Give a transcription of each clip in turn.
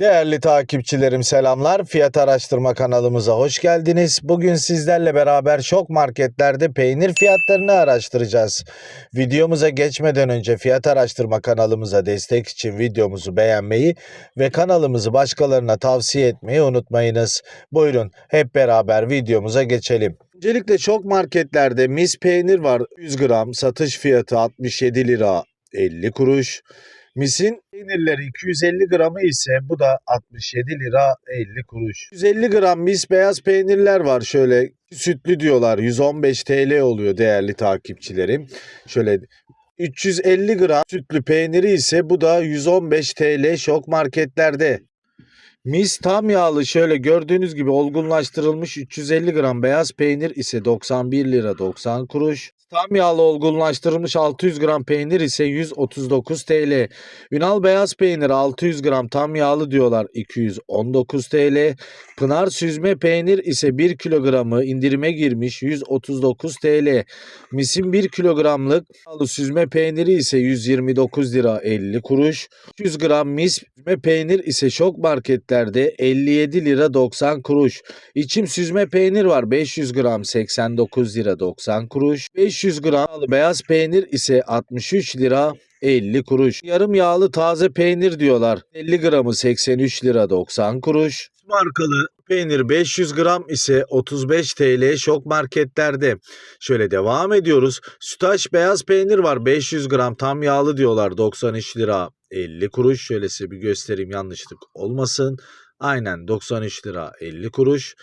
Değerli takipçilerim selamlar. Fiyat araştırma kanalımıza hoş geldiniz. Bugün sizlerle beraber şok marketlerde peynir fiyatlarını araştıracağız. Videomuza geçmeden önce fiyat araştırma kanalımıza destek için videomuzu beğenmeyi ve kanalımızı başkalarına tavsiye etmeyi unutmayınız. Buyurun hep beraber videomuza geçelim. Öncelikle şok marketlerde mis peynir var. 100 gram satış fiyatı 67 lira 50 kuruş. Mis'in peynirleri 250 gramı ise bu da 67 lira 50 kuruş. 150 gram mis beyaz peynirler var şöyle sütlü diyorlar 115 TL oluyor değerli takipçilerim. Şöyle 350 gram sütlü peyniri ise bu da 115 TL şok marketlerde. Mis tam yağlı şöyle gördüğünüz gibi olgunlaştırılmış 350 gram beyaz peynir ise 91 lira 90 kuruş. Tam yağlı olgunlaştırılmış 600 gram peynir ise 139 TL. Ünal beyaz peynir 600 gram tam yağlı diyorlar 219 TL. Pınar süzme peynir ise 1 kilogramı indirime girmiş 139 TL. Mis'in 1 kilogramlık yağlı süzme peyniri ise 129 lira 50 kuruş. 100 gram mis süzme peynir ise şok marketlerde 57 lira 90 kuruş. İçim süzme peynir var 500 gram 89 lira 90 kuruş. 500 gram yağlı beyaz peynir ise 63 lira 50 kuruş. Yarım yağlı taze peynir diyorlar. 50 gramı 83 lira 90 kuruş. Markalı peynir 500 gram ise 35 TL şok marketlerde. Şöyle devam ediyoruz. Sütaş beyaz peynir var 500 gram tam yağlı diyorlar 93 lira 50 kuruş. Şöyle size bir göstereyim yanlışlık olmasın. Aynen 93 lira 50 kuruş.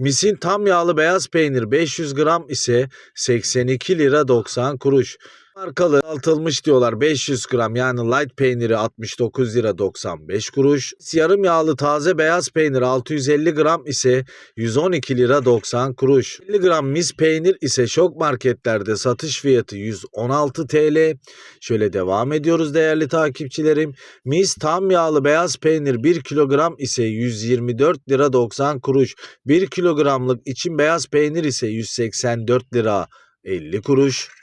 Mis'in tam yağlı beyaz peynir 500 gram ise 82 lira 90 kuruş. Markalı altılmış diyorlar 500 gram yani light peyniri 69 lira 95 kuruş. Yarım yağlı taze beyaz peynir 650 gram ise 112 lira 90 kuruş. 50 gram mis peynir ise şok marketlerde satış fiyatı 116 TL. Şöyle devam ediyoruz değerli takipçilerim. Mis tam yağlı beyaz peynir 1 kilogram ise 124 lira 90 kuruş. 1 kilogramlık için beyaz peynir ise 184 lira 50 kuruş.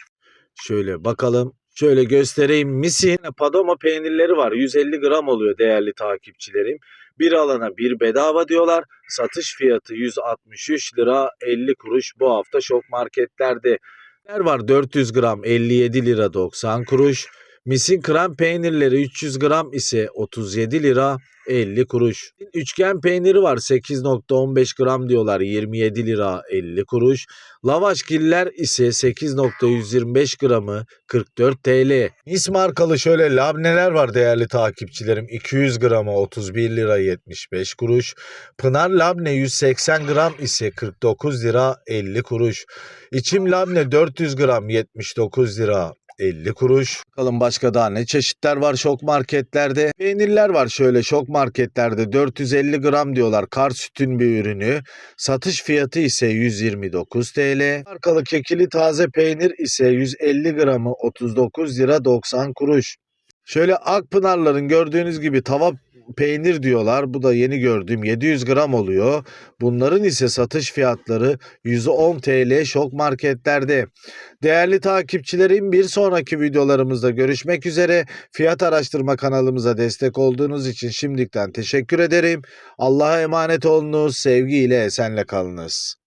Şöyle bakalım. Şöyle göstereyim. Mis'in Padoma peynirleri var. 150 gram oluyor değerli takipçilerim. Bir alana bir bedava diyorlar. Satış fiyatı 163 lira 50 kuruş bu hafta şok marketlerde. Var 400 gram 57 lira 90 kuruş. Mis'in krem peynirleri 300 gram ise 37 lira 50 kuruş. Üçgen peyniri var 8.15 gram diyorlar 27 lira 50 kuruş. Lavaşgiller ise 8.125 gramı 44 TL. Mis markalı şöyle labneler var değerli takipçilerim. 200 gramı 31 lira 75 kuruş. Pınar labne 180 gram ise 49 lira 50 kuruş. İçim labne 400 gram 79 lira 50 kuruş. Bakalım başka daha ne çeşitler var şok marketlerde. Peynirler var şöyle şok marketlerde 450 gram diyorlar kar sütün bir ürünü. Satış fiyatı ise 129 TL. Markalı kekili taze peynir ise 150 gramı 39 lira 90 kuruş. Şöyle Akpınarların gördüğünüz gibi tava peynir diyorlar. Bu da yeni gördüğüm 700 gram oluyor. Bunların ise satış fiyatları 110 TL şok marketlerde. Değerli takipçilerim bir sonraki videolarımızda görüşmek üzere. Fiyat araştırma kanalımıza destek olduğunuz için şimdiden teşekkür ederim. Allah'a emanet olunuz. Sevgiyle esenle kalınız.